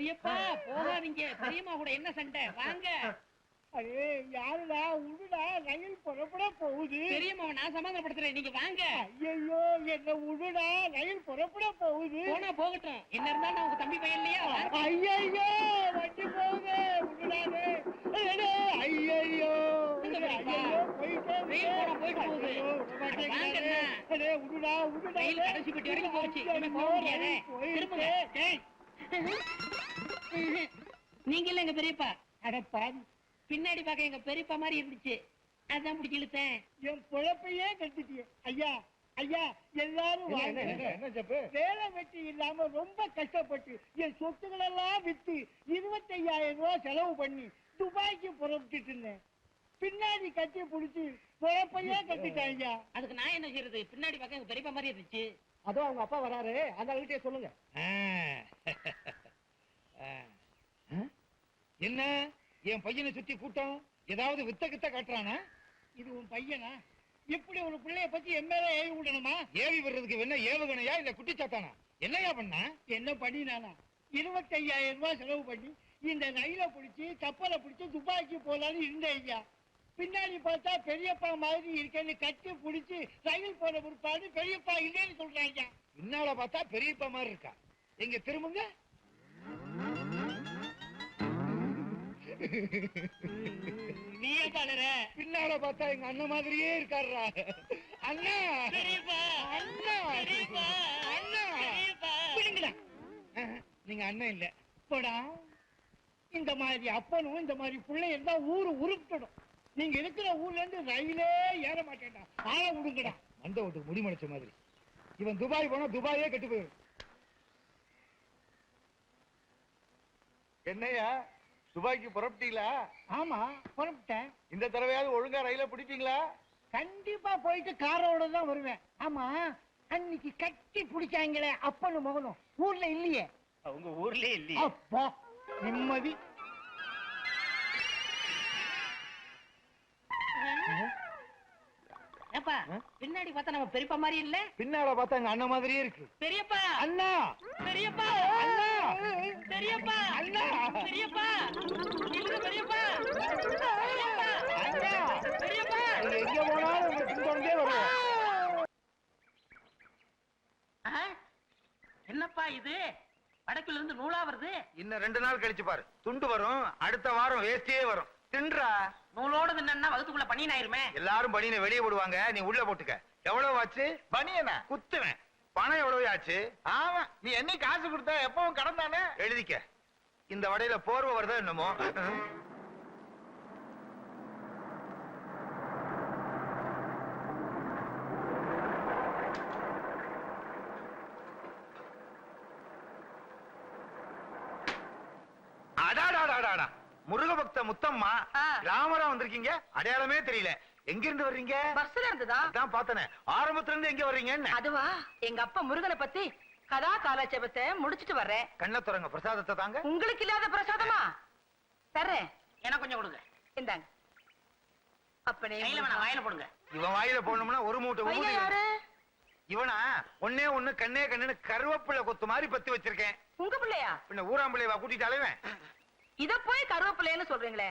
பெரியப்பா போகாதீங்க. பெரியம்மா கூட என்ன சண்டை? வாங்க. அடே யாருடா? உடுடா? ரயில் புறப்பட போகுது. பெரியம்மாவை நான் சமாதானப்படுத்துறேன். நீங்க வாங்க. ஐயோ என்ன உடுடா? ரயில் புறப்பட போகுது. போனா போகட்டும். என்ன இருந்தாலும் நான் உங்க தம்பி பையன் இல்லையா. ஐயோ வண்டி போகுது. உடுடாதே. ஐயோ, கடைசி பெட்டி வரைக்கும் போச்சு. திரும்புங்க. நீங்க இல்ல எங்க பெரியப்பா? அட பாவி, பின்னாடி பார்க்க எங்க பெரியப்பா மாதிரி இருந்துச்சு. அதான் பிடிச்சி இழுத்தேன். என் பொழப்பையே கட்டிட்டியே ஐயா ஐயா எல்லாரும். வேலை வெட்டி இல்லாம ரொம்ப கஷ்டப்பட்டு என் சொத்துக்கள் எல்லாம் வித்து இருபத்தையாயிரம் ரூபாய் செலவு பண்ணி துபாய்க்கு புறப்பட்டுட்டு இருந்தேன். பின்னாடி கட்டி புடிச்சு பொழப்பையே கட்டிட்டேன் ஐயா. அதுக்கு நான் என்ன செய்யறது பின்னாடி பார்க்க எங்க பெரியப்பா மாதிரி இருந்துச்சு. அதோ அவங்க அப்பா வராரு. அந்த கிட்டே சொல்லுங்க. என்ன? என் பையனை சுத்தி கூட்டம்? ஏதாவது வித்த கித்த காட்டுறானா? இது உன் பையனா? இப்படி ஒரு பிள்ளைய பத்தி எம்எல்ஏ ஏவி விடணுமா? ஏவி வர்றதுக்கு என்ன ஏவுகணையா இல்ல குட்டிச்சாத்தானா? என்னையா பண்ணா? என்ன பண்ணினானா இருபத்தையாயிரம் ரூபாய் செலவு பண்ணி இந்த ரயில பிடிச்சி கப்பலை பிடிச்சி துபாய்க்கு போலான்னு இருந்தேன் ஐயா. பின்னாடி பார்த்தா பெரியப்பா மாதிரி இருக்கேன்னு கட்டி பிடிச்சி ரயில் போன பிற்பாடு பெரியப்பா இல்லைன்னு சொல்றாங்க பின்னால பார்த்தா பெரியப்பா மாதிரி இருக்கா? எங்க திரும்புங்க. நீயே தானற பின்னால பார்த்தா எங்க அண்ணன் மாதிரியே இருக்காருடா. அண்ணா. பெரியப்பா. அண்ணா. பெரியப்பா. அண்ணா. நீங்க அண்ணன் இல்ல. போடா. இந்த மாதிரி அப்பனும் இந்த மாதிரி பிள்ளை இருந்தா ஊரு உருப்பிடும் நீங்க இருக்கிற ஊர்ல இருந்து ரயிலே ஏற மாட்டேன்டா. ஆள விடுங்கடா. மண்ட ஓட்டு முடிமடைச்ச மாதிரி. இவன் துபாய் போனா துபாயே கெட்டு போயிடும். என்னையா துபாய்க்கு புறப்பட்டீங்களா? ஆமா புறப்பட்டேன். இந்த தடவையாவது ஒழுங்கா ரயில பிடிப்பீங்களா கண்டிப்பா போயிட்டு காரோட தான் வருவேன். ஆமா அன்னைக்கு கட்டி பிடிச்சாங்களே அப்பனும் மகனும். ஊர்ல இல்லையே? உங்க ஊர்லயே இல்லையே. அப்பா நிம்மதி. ஏப்பா பின்னாடி பார்த்தா நம்ம பெரியப்பா மாதிரி இல்ல? பின்னால பார்த்தா அண்ணன் மாதிரியே இருக்கு. பெரியப்பா! அண்ணா! பெரியப்பா! அண்ணா! பெரியப்பா. அண்ணா. பெரியப்பா. இல்ல பெரியப்பா. பெரியப்பா அண்ணா. பெரியப்பா. நீங்க எங்க போனாலும் உங்க பின்தொடர்ந்தே வருவோம்? என்னப்பா இது? வடக்குல இருந்து நூலா வருது? இன்னும் ரெண்டு நாள் கழிச்சு பாரு. துண்டு வரும் அடுத்த வாரம் வேஸ்டியே வரும். தின்றா? நூலோட நின்னா வகுத்துக்குள்ள பண்ணி ஆயிருமே. எல்லாரும் பனியனை வெளியே போடுவாங்க. நீ உள்ள போட்டுக்க. எவ்வளவு ஆச்சு? பனியனா? குத்துவேன். பணம் எவ்வளவு ஆச்சு? ஆமா. நீ என்ன காசு கொடுத்தா எப்பவும் கடன் தானே எழுதிக்க. இந்த வடையில போர்வை வருதா என்னமோ? முருக பக்த முத்தம்மா. ராமரா வந்திருக்கீங்க? அடையாளமே தெரியல. எங்க இருந்து வர்றீங்க? பஸ்ல இருந்ததா? அதான் பார்த்தனே. ஆரம்பத்துல இருந்து எங்க வர்றீங்கன்னு. அதுவா? எங்க அப்பா முருகனை பத்தி கதா காலாட்சேபத்தை முடிச்சிட்டு வர்றேன். கண்ண துறங்க பிரசாதத்தை தாங்க. உங்களுக்கு இல்லாத பிரசாதமா? தர்றேன். எனக்கு கொஞ்சம் கொடுங்க. இந்தாங்க. அப்பனே கையில வேணாம் வாயில போடுங்க. இவன் வாயில போடணும்னா ஒரு மூட்டை பையன் ஊதி யாரு? இவனா? ஒன்னே ஒண்ணு கண்ணே கண்ணுன்னு கருவேப்பிள்ளை கொத்து மாதிரி பத்தி வச்சிருக்கேன். உங்க பிள்ளையா? பின்ன ஊராம்பிள்ளைவா கூட்டிட்டு அலைவன். இத போய் கருவேப்பிள்ளைன்னு சொல்றீங்களே.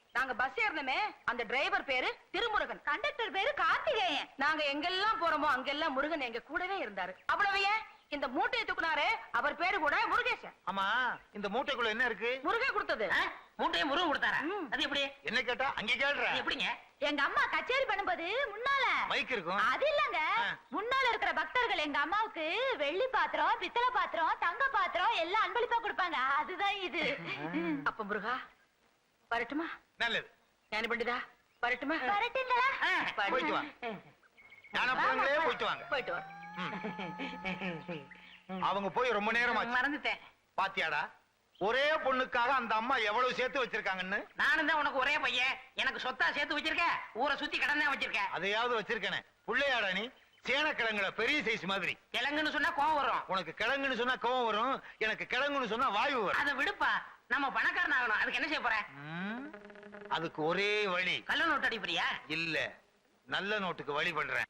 நாங்க பஸ் ஏறினமே அந்த டிரைவர் பேரு திருமுருகன். கண்டக்டர் பேரு கார்த்திகேயன். நாங்க எங்கெல்லாம் போறோமோ அங்கெல்லாம் முருகன் எங்க கூடவே இருந்தாரு. அவ்வளவு ஏன்? இந்த மூட்டையை தூக்குனாரு அவர் பேரு கூட முருகேசன். ஆமா இந்த மூட்டைக்குள்ள என்ன இருக்கு? முருகன் கொடுத்தது? மூட்டையை முருகன் கொடுத்தாரா. அது எப்படி? என்ன கேட்டா அங்க கேள்ற எப்படிங்க? எங்க அம்மா கச்சேரி பண்ணும்போது முன்னால. மைக் இருக்கும். அது இல்லங்க. முன்னால இருக்கிற பக்தர்கள் எங்க அம்மாவுக்கு வெள்ளி பாத்திரம் பித்தளை பாத்திரம் தங்க பாத்திரம் எல்லாம் அன்பளிப்பா கொடுப்பாங்க. அதுதான் இது. அப்ப முருகா வரட்டுமா? நல்லது. ஞான பண்டிதா வரட்டுமா வரட்டுங்களா? ஆ, போயிட்டு வா. ஞானப்பழங்களே போயிட்டு வாங்க. போயிட்டு வா. அவங்க போய் ரொம்ப நேரம் மறந்துட்டேன். பாத்தியாடா ஒரே பொண்ணுக்காக அந்த அம்மா எவ்வளவு சேர்த்து வச்சிருக்காங்கன்னு? நானும் தான் உனக்கு ஒரே பையன். எனக்கு சொத்தா சேர்த்து வச்சிருக்க ஊரை சுத்தி கடன் தான் வச்சிருக்க. அதையாவது வச்சிருக்கனே. புள்ளையாடா நீ சேனக்கிழங்குல பெரிய சைஸ் மாதிரி. கிழங்குன்னு சொன்னா கோவம் வரும். உனக்கு கிழங்குன்னு சொன்னா கோவம் வரும் எனக்கு கிழங்குன்னு சொன்னா வாயு வரும். அதை விடுப்பா. நம்ம பணக்காரன் ஆகணும். அதுக்கு என்ன செய்ய போற? ம், அதுக்கு ஒரே வழி. கள்ள நோட்டு அடிப்பறியா இல்ல நல்ல நோட்டுக்கு வழி பண்றேன்.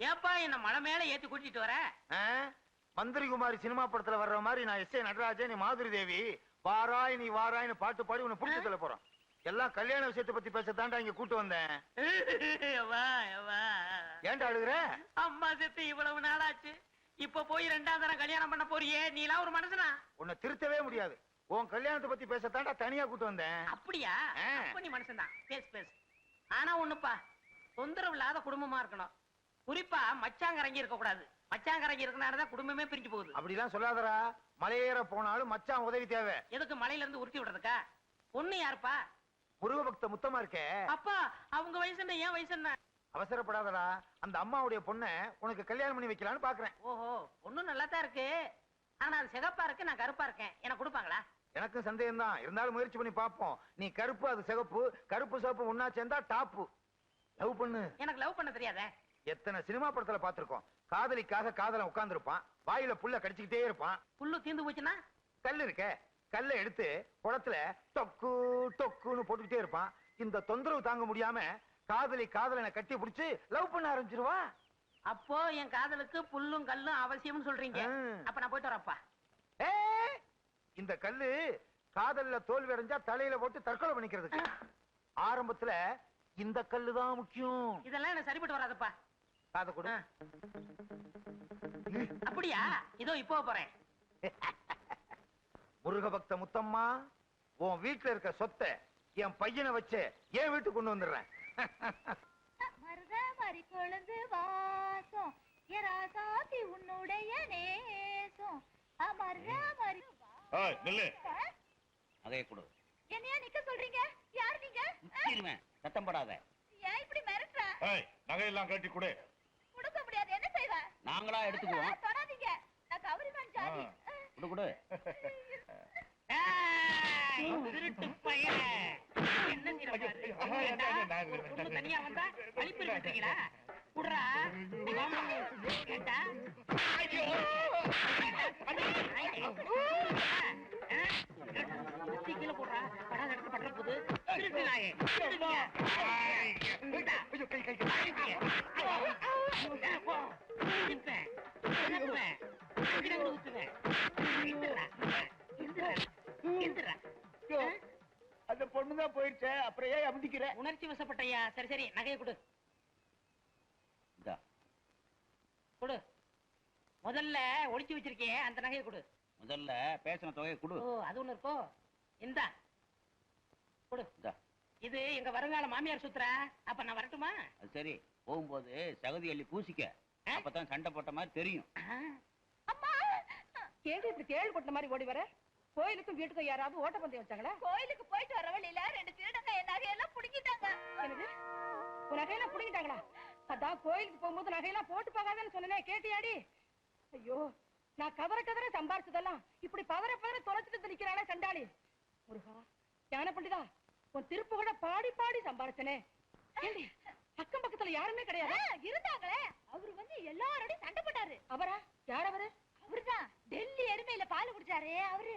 ஏப்பா என்ன மலை மேல ஏத்தி கூட்டிட்டு வர? மந்திரி குமாரி சினிமா படத்துல வர்ற மாதிரி நான் எஸ் ஏ நடராஜன் நீ மாதுரி தேவி. வாராய் நீ வாராய்னு பாட்டு பாடி உன்னை புடிச்சு தள்ள போறோம் எல்லாம் கல்யாண விஷயத்தை பத்தி பேசத்தாண்டா இங்க கூட்டு வந்தேன். ஏன்டா அழுகுற? அம்மா செத்து இவ்வளவு நாளாச்சு. இப்ப போய் ரெண்டாம் தரம் கல்யாணம் பண்ண போறியே? நீலாம் ஒரு மனுஷனா? உன்னை திருத்தவே முடியாது. உன் கல்யாணத்தை பத்தி பேசத்தாண்டா தனியா கூட்டு வந்தேன். அப்படியா. அப்ப நீ மனுஷன்தான். பேசு பேசு. ஆனா ஒண்ணுப்பா தொந்தரவு இல்லாத குடும்பமா இருக்கணும். குறிப்பா மச்சாங்கரங்கி இருக்க கூடாது மச்சாங்கரங்கி இருக்கனாலதான் குடும்பமே பிரிஞ்சு போகுது. அப்படிலாம் சொல்லாதடா. மலையேற போனாலும் மச்சான் உதவி தேவை. எதுக்கு மலையில இருந்து உருட்டி விடுறதுக்கா? பொண்ணு யாருப்பா? முருக பக்த முத்தமா இருக்கே. அப்பா அவங்க வயசு என்ன? ஏன் வயசு என்ன? அவசரப்படாதடா. அந்த அம்மாவுடைய பொண்ணை உனக்கு கல்யாணம் பண்ணி வைக்கலாம்னு பாக்குறேன். ஓஹோ பொண்ணு நல்லா தான் இருக்கு. ஆனா அது சிகப்பா இருக்கு நான் கருப்பா இருக்கேன். எனக்கு கொடுப்பாங்களா? எனக்கும் சந்தேகம் தான் இருந்தாலும் முயற்சி பண்ணி பார்ப்போம். நீ கருப்பு அது சிகப்பு. கருப்பு சிவப்பு ஒன்னா சேர்ந்தா டாப்பு லவ் பண்ணு. எனக்கு லவ் பண்ண தெரியாதே. எத்தனை சினிமா படத்துல பார்த்திருக்கோம். காதலிக்காக காதலன் உட்கார்ந்திருப்பான். வாயில புல்ல கடிச்சுக்கிட்டே இருப்பான். புல்லு தீந்து போச்சுன்னா? கல் இருக்க. கல்லை எடுத்து குளத்துல டொக்கு டொக்குன்னு போட்டுக்கிட்டே இருப்பான். இந்த தொந்தரவு தாங்க முடியாம காதலி காதலனை கட்டி பிடிச்சு லவ் பண்ண ஆரம்பிச்சிருவா? அப்போ என் காதலுக்கு புல்லும் கல்லும் அவசியம்னு சொல்றீங்க. அப்ப நான் போயிட்டு வரப்பா. ஏய், இந்த கல்லு காதல்ல தோல்வி அடைஞ்சா தலையில போட்டு தற்கொலை பண்ணிக்கிறதுக்கு. ஆரம்பத்துல இந்த கல்லு தான் முக்கியம். இதெல்லாம் எனக்கு சரிப்பட்டு வராதுப்பா. காதை கொடு. அப்படியா? இதோ இப்போ போறேன். முருக பக்த முத்தம்மா உன் வீட்டுல இருக்க சொத்தை என் பையனை வச்சு என் வீட்டுக்கு கொண்டு வந்துடுறேன். மருத மறி கொழுந்து வாசம் எராசாத்தி உன்னுடைய நேசம். அமர்த மறி நில்லு. நகையை கொடு. என்னையா நிக்க சொல்றீங்க? யார் நீங்க? முச்சிருவேன் சத்தம் போடாத. ஏன் இப்படி மிரட்டுற? ஏய், நகையெல்லாம் கட்டி கொடு. கொடுக்க முடியாது என்ன செய்வ? நாங்களா எடுத்துக்குவோம். தொடாதீங்க. நான் கௌரிமான் ஜாதி. கொடு கொடு. திருட்டு பையன் என்ன தனியா வந்தா அழிப்பு குடுறா? குத்தி கீழே போடுறா. படாத இடத்துல படுற போது. திருட்டு நாயே. திருடுங்க. இந்தா. அடிங்க. இந்தா, போ. இடிப்பேன். இழப்புவேன். இங்கிட்டு ஊத்துவேன். எந்திரா. எந்திரா. பொண்ணுதான் போயிடுச்சே அப்புறம் ஏன் அமுதிக்கிற? உணர்ச்சி வசப்பட்டையா சரி சரி நகையை கொடு. கொடு. முதல்ல ஒளிச்சு வச்சிருக்கியே அந்த நகையை கொடு. முதல்ல பேசின தொகையை கொடு. ஓ அது ஒண்ணு இருக்கோ? இந்தா. கொடு. இது எங்க வருங்கால மாமியார் சுத்துறா அப்ப நான் வரட்டுமா? சரி. போகும்போது சகதி அள்ளி பூசிக்க. அப்பதான் சண்டை போட்ட மாதிரி தெரியும். கேள்வி இப்படி கேள்வி கொட்ட மாதிரி ஓடி வர? கோயிலுக்கும் வீட்டுக்கும் யாராவது ஓட்டப்பந்தயம் வச்சாங்களா? கோயிலுக்கு போயிட்டு வர வழியில ரெண்டு திருடங்க என் நகையெல்லாம் புடுங்கிட்டாங்க. என்னது? உன் நகையெல்லாம் புடிங்கிட்டாங்களா? அதான் கோயிலுக்கு போகும்போது நகையெல்லாம் போட்டு போகாதன்னு சொன்னனே கேட்டியாடி? ஐயோ நான் கதற கதற சம்பாரிச்சதெல்லாம் இப்படி பதற பதற தொலைச்சிட்டு நிக்கிறானே சண்டாளி. முருகா ஞான பண்டிதா உன் திருப்பு கூட பாடி பாடி சம்பாரிச்சனே. அக்கம் பக்கத்துல யாருமே கிடையாது. இருந்தாங்களே. அவரு வந்து எல்லாரோடையும் சண்டை போட்டாரு. அவரா? யார் அவரு? அவருதான். டெல்லி எருமையில பால் குடிச்சாரே அவரு.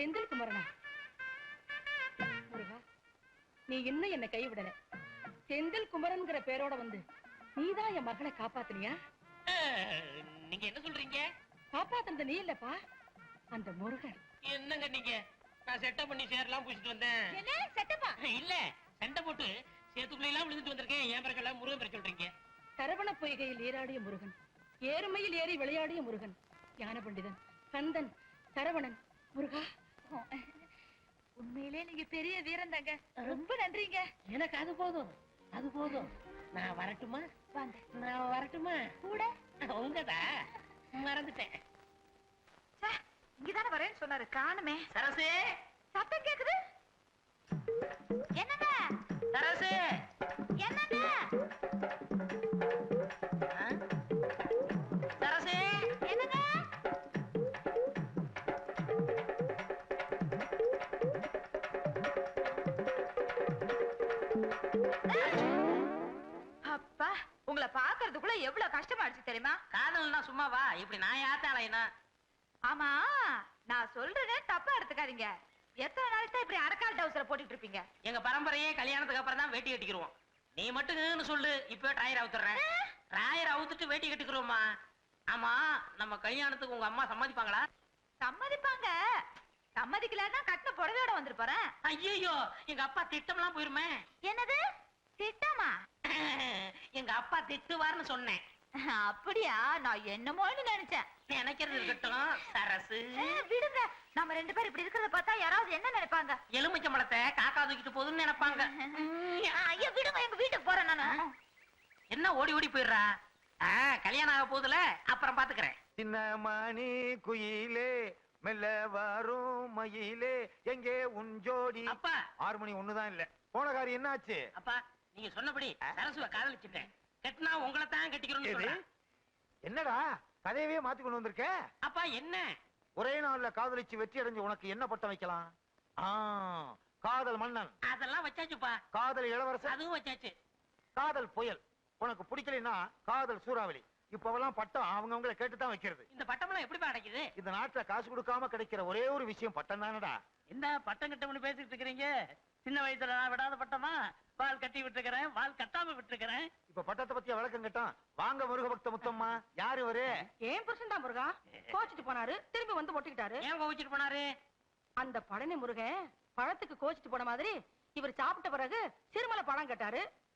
செந்தில் குமரனா முருகா நீ இன்னும் என்ன கைவிடல. செந்தில் குமரன்ங்கிற பேரோட வந்து நீதான் என் மகளை காப்பாத்துனியா? நீங்க என்ன சொல்றீங்க? காப்பாத்துனது நீ இல்லப்பா அந்த முருகன். என்னங்க நீங்க? நான் செட்டப் பண்ணி சேரலாம் பூசிட்டு வந்தேன். என்ன? செட்டப்பா? இல்ல சண்டை போட்டு சேத்துக்குள்ள எல்லாம் விழுந்துட்டு வந்திருக்கேன். ஏன் பிறகு முருகன் பிற சொல்றீங்க? சரவண பொய்கையில் ஏறாடிய முருகன் ஏறுமையில் ஏறி விளையாடிய முருகன் ஞான பண்டிதன் கந்தன் சரவணன் முருகா உண்மையிலே நீங்க பெரிய வீரன் தாங்க ரொம்ப நன்றிங்க. எனக்கு அது போதும். அது போதும். நான் வரட்டுமா? வாங்க. நான் வரட்டுமா? கூட? உங்கதா மறந்துட்டேன். இங்கதானே வரேன்னு சொன்னாரு. காணுமே. சரசு. சத்தம் கேக்குது? என்னங்க? சரசு. என்னங்க? தெரியுமா? காதல்னா சும்மாவா இப்படி நான் யாத்தாளையனா ஆமா நான் சொல்றதே தப்பா எடுத்துக்காதீங்க. எத்தனை நாளைக்கு தான் இப்படி அரக்கால் டவுசரை போட்டுட்டு இருப்பீங்க? எங்க பரம்பரையே கல்யாணத்துக்கு அப்புறம் தான் வேட்டி கட்டிக்கிருவோம். நீ மட்டும் சொல்லு இப்பவே டாயர் அவுத்துறேன். டாயர் அவுத்துட்டு வேட்டி கட்டிக்கிறோமா ஆமா நம்ம கல்யாணத்துக்கு உங்க அம்மா சம்மதிப்பாங்களா? சம்மதிப்பாங்க. சம்மதிக்கலன்னா கட்டின புடவையோட வந்துட்டு போறேன். ஐயோ எங்க அப்பா திட்டம்லாம் போயிருமே. என்னது? திட்டமா? எங்க அப்பா திட்டுவார்னு சொன்னேன். அப்படியா? நான் என்னமோன்னு நினைச்சேன். நினைக்கிறது இருக்கட்டும் சரசு. விடுங்க. நம்ம ரெண்டு பேரும் இப்படி இருக்கிறத பார்த்தா யாராவது என்ன நினைப்பாங்க? எலுமிச்சம்பழத்தை காக்கா தூக்கிட்டு போகுதுன்னு நினைப்பாங்க. ஐயா விடுங்க. எங்க வீட்டுக்கு போறேன் நானு. என்ன ஓடி ஓடி போயிடுறா? கல்யாணம் ஆக போகுதுல? அப்புறம் பாத்துக்கிறேன். சின்ன மணி குயிலே மெல்ல வரும் மயிலே எங்கே உன் ஜோடி? அப்பா. ஆறு மணி ஒண்ணுதான் இல்ல. போன காரியம் என்னாச்சு? அப்பா நீங்க சொன்னபடி சரசுவ காதலிச்சுட்டேன். கட்டினா உங்களை தான்? சொல்றேன். என்னடா? கதையவே மாத்தி கொண்டு வந்திருக்க? அப்பா என்ன? ஒரே நாள்ல காதலிச்சு வெற்றி அடைஞ்சு உனக்கு என்ன பட்டம் வைக்கலாம்? காதல் மன்னன். அதெல்லாம் வச்சாச்சுப்பா. காதல் இளவரசன். அதுவும் வச்சாச்சு. காதல் புயல். உனக்கு பிடிக்கலைன்னா காதல் சூறாவளி. இப்பவெல்லாம் பட்டம் அவங்கவங்கள கேட்டுதான் வைக்கிறது. இந்த பட்டம்லாம் எப்படிப்பா கிடைக்குது இந்த நாட்டுல காசு கொடுக்காம கிடைக்கிற ஒரே ஒரு விஷயம் பட்டம் தானடா என்ன பட்டம் கட்டம்னு பேசிட்டு இருக்கிறீங்க? சின்ன வயசுல நான் விடாத பட்டமா? வால் கட்டி விட்டுருக்கிறேன் வால் கட்டாம விட்டுருக்கிறேன். இப்ப பட்டத்தை பத்திய விளக்கம் கேட்டான்? வாங்க முருக பக்த முத்தம்மா. யாரு இவரு? ஏன் புருஷன் தான் முருகா? கோச்சிட்டு போனாரு திரும்பி வந்து ஒட்டிக்கிட்டாரு ஏன் கோவிச்சிட்டு போனாரு? அந்த பழனி முருகன் பழத்துக்கு கோச்சிட்டு போன மாதிரி இவர் சாப்பிட்ட பிறகு சிறுமலை பழம் கேட்டாரு.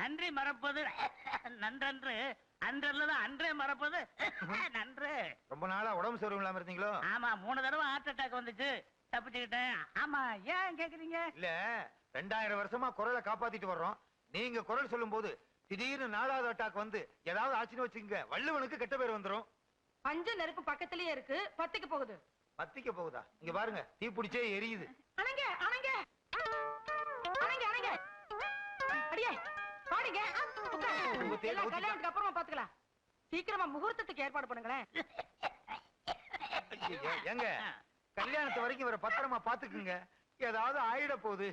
நன்றி மறப்பது. நன்றன்று. அன்றல்லதான் அன்றே மறப்பது. நன்று. ரொம்ப நாளா உடம்பு சரியில்லாம இல்லாம இருந்தீங்களோ? ஆமா மூணு தடவை ஹார்ட் அட்டாக் வந்துச்சு. தப்பிச்சுக்கிட்டேன். ஆமா ஏன் கேக்குறீங்க? இல்ல ரெண்டாயிரம் வருஷமா குரலை காப்பாத்திட்டு வர்றோம். நீங்க குரல் சொல்லும் போது திடீர்னு நாலாவது அட்டாக் வந்து ஏதாவது ஆச்சுன்னு வச்சுக்கோங்க. வள்ளுவனுக்கு கெட்ட பேர் வந்துரும். பஞ்சு நெருப்பு பக்கத்திலேயே இருக்கு. பத்திக்கு போகுது. பத்திக்க போகுதா? இங்க பாருங்க தீ பிடிச்சே எரியுது. கல்யாணத்துக்கு அப்புறமா பாத்துக்கலாம். சீக்கிரமா முகூர்த்தத்துக்கு ஏற்பாடு பண்ணுங்களேன். ஏங்க கல்யாணத்து வரைக்கும் இவரை பத்திரமா பாத்துக்குங்க. ஏதாவது ஆயிட போகுது.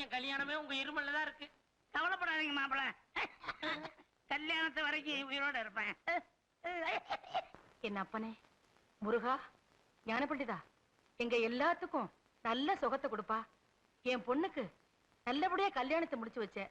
என் கல்யாணமே உங்க இருமல்ல தான் இருக்கு. கவலைப்படாதீங்க மாப்பிள கல்யாணத்து வரைக்கும் உயிரோட இருப்பேன். என் அப்பனே? முருகா ஞான பண்டிதா எங்க எல்லாத்துக்கும் நல்ல சுகத்தை கொடுப்பா. என் பொண்ணுக்கு நல்லபடியா கல்யாணத்தை முடிச்சு வச்சேன்.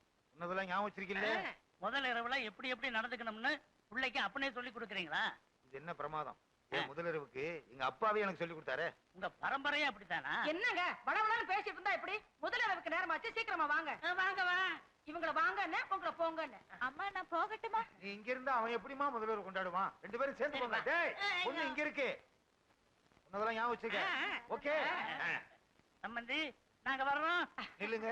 உன்னதெல்லாம் ஞாபகம் வச்சிருக்கீல்ல முதல் இரவுல எப்படி எப்படி நடந்துக்கணும்னு பிள்ளைக்கு அப்பனே சொல்லி கொடுக்குறீங்களா? இது என்ன பிரமாதம்? என் முதலிரவுக்கு எங்க அப்பாவே எனக்கு சொல்லி கொடுத்தாரு. உங்க பரம்பரையே அப்படித்தானா? என்னங்க? வளவளன்னு பேசிட்டு இருந்தா எப்படி? முதலிரவுக்கு நேரமாச்சு சீக்கிரமா வாங்க. வாங்க வா. இவங்கள வாங்கன்னு உங்களை போங்கன்னு. அம்மா நான் போகட்டுமா? நீ இங்க இருந்தா அவன் எப்படிமா முதல்வர் கொண்டாடுவான்? ரெண்டு பேரும் சேர்ந்து போங்க. டேய் பொண்ணு இங்க இருக்கு. உன்னதெல்லாம் ஞாபகம் வச்சுக்க. ஓகே. சம்பந்தி நாங்க வர்றோம். நில்லுங்க.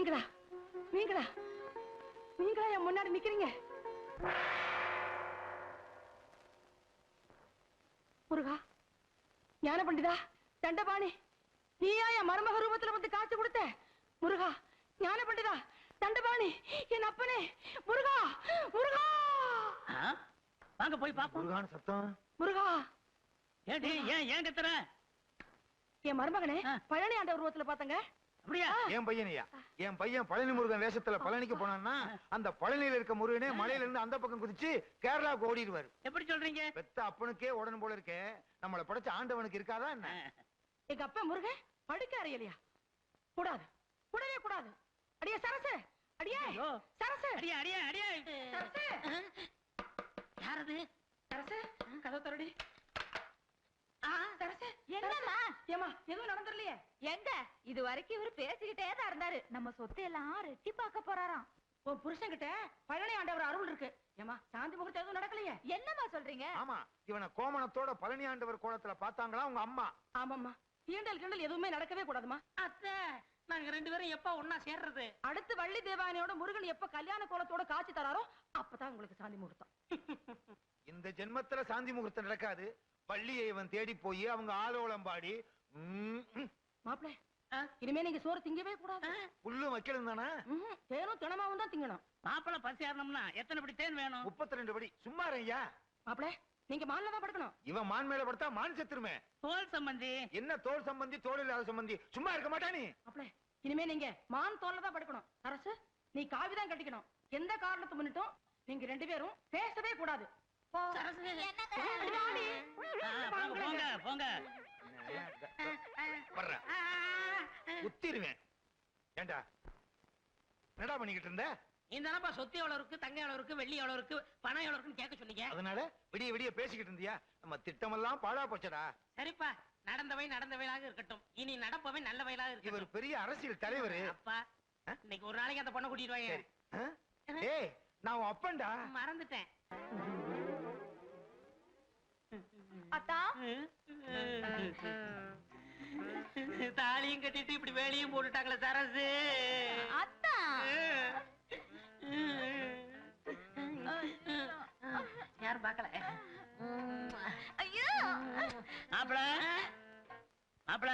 நீங்களா? நீங்களா? நீங்களா என் முன்னாடி நிக்கிறீங்க? முருகா ஞான பண்டிதா தண்டபாணி நீயா என் மருமக ரூபத்துல வந்து காட்சி கொடுத்த? முருகா ஞான பண்டிதா தண்டபாணி என் அப்பனே முருகா முருகா? வாங்க போய் பாப்போம். முருகான சத்தம். முருகா! ஏடி ஏன் ஏன் கத்துற? என் மருமகனே. பழனி ஆண்ட உருவத்துல பாத்தங்க என் பையனையா? என் பையன் பழனி முருகன் வேஷத்துல பழனிக்கு போனான்னா அந்த பழனியில இருக்க முருகனே மலையில இருந்து அந்த பக்கம் குதிச்சு கேரளாவுக்கு ஓடிடுவாரு. எப்படி சொல்றீங்க? பெத்த அப்பனுக்கே உடனே போல இருக்கே. நம்மள படைச்ச ஆண்டவனுக்கு இருக்காதா என்ன? எங்க அப்பா முருகன் படிக்க அறியலையா கூடாது. கூடவே கூடாது. அடியே சரசு. அடியே. சரசு. அடியா அடியா அடியா. சரசு. யாரது சரசு தரடி ஆ, சரசு, என்னம்மா ஏமா எதுவும் நடந்துடலையே எங்க? இது வரைக்கும் இவரு பேசிக்கிட்டே தான் இருந்தாரு. நம்ம சொத்தை எல்லாம் ரெட்டி பார்க்க போறாராம். உன் புருஷன் கிட்ட பழனி ஆண்டவர் அருள் இருக்கு. ஏமா சாந்தி முகூர்த்தம் எதுவும் நடக்கலையே? என்னம்மா சொல்றீங்க? ஆமா இவனை கோமணத்தோட பழனி ஆண்டவர் கோலத்துல பார்த்தாங்களா உங்க அம்மா? ஆமாம்மா. தீண்டல் கிண்டல் எதுவுமே நடக்கவே கூடாதுமா அத்தை நாங்க ரெண்டு பேரும் எப்ப ஒன்னா சேர்றது? அடுத்து வள்ளி தேவானையோட முருகன் எப்ப கல்யாண கோலத்தோட காட்சி தராரோ அப்பதான் உங்களுக்கு சாந்தி முகூர்த்தம். இந்த ஜென்மத்துல சாந்தி முகூர்த்தம் நடக்காது. பள்ளியை இவன் தேடி போய் அவங்க ஆலோலம் பாடி ம், ம், மாப்பிள இனிமே நீங்க சோறு திங்கவே கூடாது. புல்லும் வைக்கலும் தானே. தேனும் தினமாவும் தான் திங்கணும். மாப்பிள பசி ஏறணும்னா எத்தனை படி தேன் வேணும்? முப்பத்தி ரெண்டு படி. சும்மா ஐயா மாப்பிள நீங்க மான்ல தான் படுக்கணும். இவன் மான் மேல படுத்தா மான் செத்துருமே. தோல் சம்பந்தி. என்ன தோல் சம்பந்தி தோல் இல்லாத சம்பந்தி? சும்மா இருக்க மாட்டா நீ. மாப்பிள இனிமே நீங்க மான் தோல்ல தான் படுக்கணும். அரசு நீ காவி தான் கட்டிக்கணும். எந்த காரணத்தை முன்னிட்டும் நீங்க ரெண்டு பேரும் பேசவே கூடாது. போங்க, போங்க வர்றேன் குத்திருவேன். ஏண்டா? என்னடா பண்ணிக்கிட்டு இருந்த? நீ தானப்பா சொத்து எவ்வளவு இருக்கு தங்க எவ்வளவு இருக்கு வெள்ளி எவ்வளவு இருக்கு பணம் எவ்வளவு இருக்குன்னு கேட்க சொன்னீங்க? அதனால விடிய விடிய பேசிக்கிட்டு இருந்தியா? நம்ம திட்டமெல்லாம் பாழா போச்சடா. சரிப்பா நடந்தவை நடந்த வயலாக இருக்கட்டும். இனி நடப்பவை நல்ல வயலாக இவர் இருக்கட்டும் பெரிய அரசியல் தலைவர். அப்பா இன்னைக்கு ஒரு நாளைக்கு அந்த பொண்ணை கூட்டிட்டு வாங்க? ஏய் நான் அப்பன்டா. மறந்துட்டேன். அத்தா. தாலியும் கட்டிட்டு இப்படி வேலையும் போட்டுட்டாங்களே சரசு. அத்தா. யாரும் பார்க்கல. ஐயோ. மாப்பிள. மாப்பிள.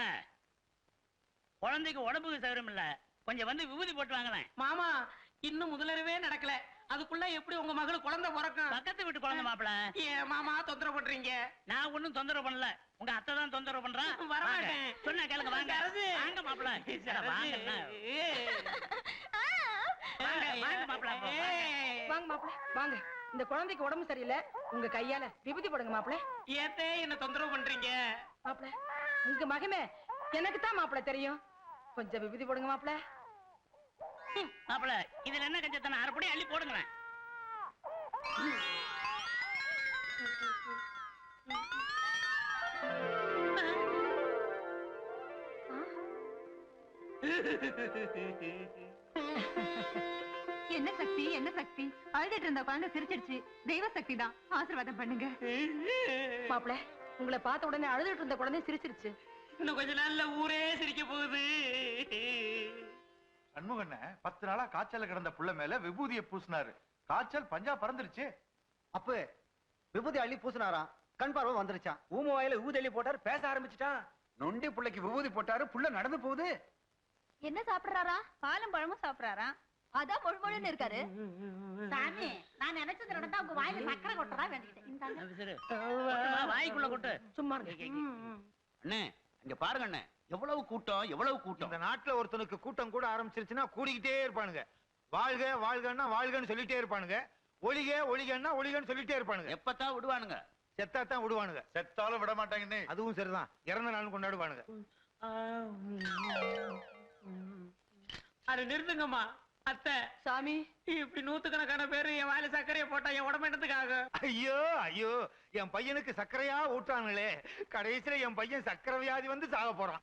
குழந்தைக்கு உடம்புக்கு சௌகரியம் இல்ல கொஞ்சம் வந்து விபூதி போட்டு வாங்களேன். மாமா இன்னும் முதலரவே நடக்கல. அதுக்குள்ள எப்படி உங்க மகள் குழந்தை பிறக்கும்? பக்கத்து வீட்டு குழந்தை மாப்பிள. ஏன் மாமா தொந்தரவு பண்றீங்க? நான் ஒண்ணும் தொந்தரவு பண்ணல. உங்க அத்தை தான் தொந்தரவு பண்றான் வரமாட்டேன். சொன்னா கேளுங்க வாங்க. வாங்க மாப்பிள. வாங்க வாங்க, வாங்க மாப்பிள, அப்போ, வாங்க. வாங்க மாப்பிள. வாங்க. இந்த குழந்தைக்கு உடம்பு சரியில்லை. உங்க கையால விபூதி போடுங்க மாப்பிள. ஏத்தே என்ன தொந்தரவு பண்றீங்க? மாப்பிள உங்க மகமே எனக்கு தான் மாப்பிள தெரியும். கொஞ்சம் விபூதி போடுங்க மாப்பிள. மாப்பிள இதுல என்ன கஞ்சத்தனம்? அரைப்படி அள்ளி போடுங்களேன். என்ன சக்தி என்ன சக்தி? அழுதுட்டு இருந்த குழந்தை சிரிச்சிடுச்சு. தெய்வ சக்தி தான். ஆசீர்வாதம் பண்ணுங்க. மாப்பிள உங்களை பார்த்த உடனே அழுதுட்டு இருந்த குழந்தை சிரிச்சிருச்சு. இன்னும் கொஞ்ச நாள்ல ஊரே சிரிக்க போகுது. சண்முகண்ண பத்து நாளா காய்ச்சல கிடந்த புள்ள மேல விபூதியை பூசினாரு. காய்ச்சல் பஞ்சா பறந்துருச்சு. அப்ப விபூதி அள்ளி பூசினாராம். கண் பார்வை வந்துருச்சான் ஊம வாயில விபூதி அள்ளி போட்டாரு பேச ஆரம்பிச்சுட்டான். நொண்டி புள்ளைக்கு விபூதி போட்டாரு புள்ள நடந்து போகுது. என்ன சாப்பிடுறாரா? பாலும் பழமும் சாப்பிடுறாரா? அதான் முழுமுழுன்னு இருக்காரு. சாமி நான் நினைச்சது நடந்தா உங்க வாயில சக்கரை கொட்டதா வேண்டிக்கிட்டேன். இந்தாங்க. அது சரி. கொட்டுமா, வாய்க்குள்ள கொட்டு. சும்மா. அண்ணே இங்க பாருங்க அண்ணே. எவ்வளவு கூட்டம் எவ்வளவு கூட்டம்? இந்த நாட்டுல ஒருத்தனுக்கு கூட்டம் கூட ஆரம்பிச்சிருச்சுன்னா கூடிக்கிட்டே இருப்பானுங்க. வாழ்க வாழ்கன்னா வாழ்கன்னு சொல்லிட்டே இருப்பானுங்க. ஒளிக ஒளிகன்னா ஒளிகன்னு சொல்லிட்டே இருப்பானுங்க. எப்பத்தான் விடுவானுங்க? செத்தாத்தான் விடுவானுங்க. செத்தாலும் விட மாட்டாங்கன்னு. அதுவும் சரிதான். இறந்த நாளும் கொண்டாடுவானுங்க. அது நிறுத்துங்கம்மா. அத்தை சாமி. இப்படி நூத்துக்கணக்கான பேரு என் வாயில சர்க்கரையை போட்டா என் உடம்பு என்னத்துக்காக? ஐயோ ஐயோ என் பையனுக்கு சர்க்கரையா ஊட்டானுங்களே கடைசியில என் பையன் சர்க்கரை வியாதி வந்து சாக போறான்.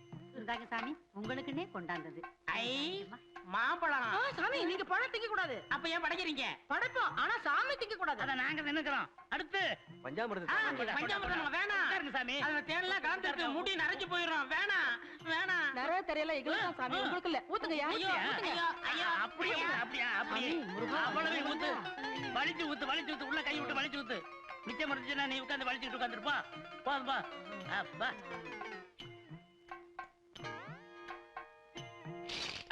இந்தாங்க சாமி உங்களுக்குன்னே கொண்டாந்தது. ஐ மாம்பழம். சாமி நீங்க பழம் திங்க கூடாது அப்ப ஏன் படைக்கிறீங்க? படைப்போம் ஆனா சாமி திங்க கூடாது அத நாங்க நின்னுக்கிறோம். அடுத்து. பஞ்சாமிரதம். பஞ்சாமிர்தம் வேணாம். சாமி. அதுல தேன்லாம் கலந்துருக்கு முடி நரைஞ்சு போயிடும் வேணாம் வேணாம். நிறைய தெரியல எங்களுக்கு சாமி. உங்களுக்கு இல்ல. ஊத்துங்க. ஐயோ, ஐயோ, அப்படியே அப்படியே அப்படியே. அவ்வளவு ஊத்து. வலிச்சு ஊத்து வலிச்சு ஊத்து. உள்ள கை விட்டு வலிச்சு ஊத்து. மிச்சம் இருந்துச்சுன்னா நீ உட்காந்து வலிச்சுட்டு உட்காந்துருப்பா போதும்பா அப்பா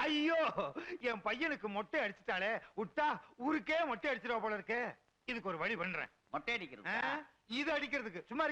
ஐயோ என் பையனுக்கு மொட்டை அடிச்சுட்டாளே விட்டா ஊருக்கே மொட்டை அடிச்சிருவா போல இருக்கே இதுக்கு ஒரு வழி பண்றேன் மொட்டை அடிக்கிறது? இது அடிக்கிறதுக்கு சும்மா?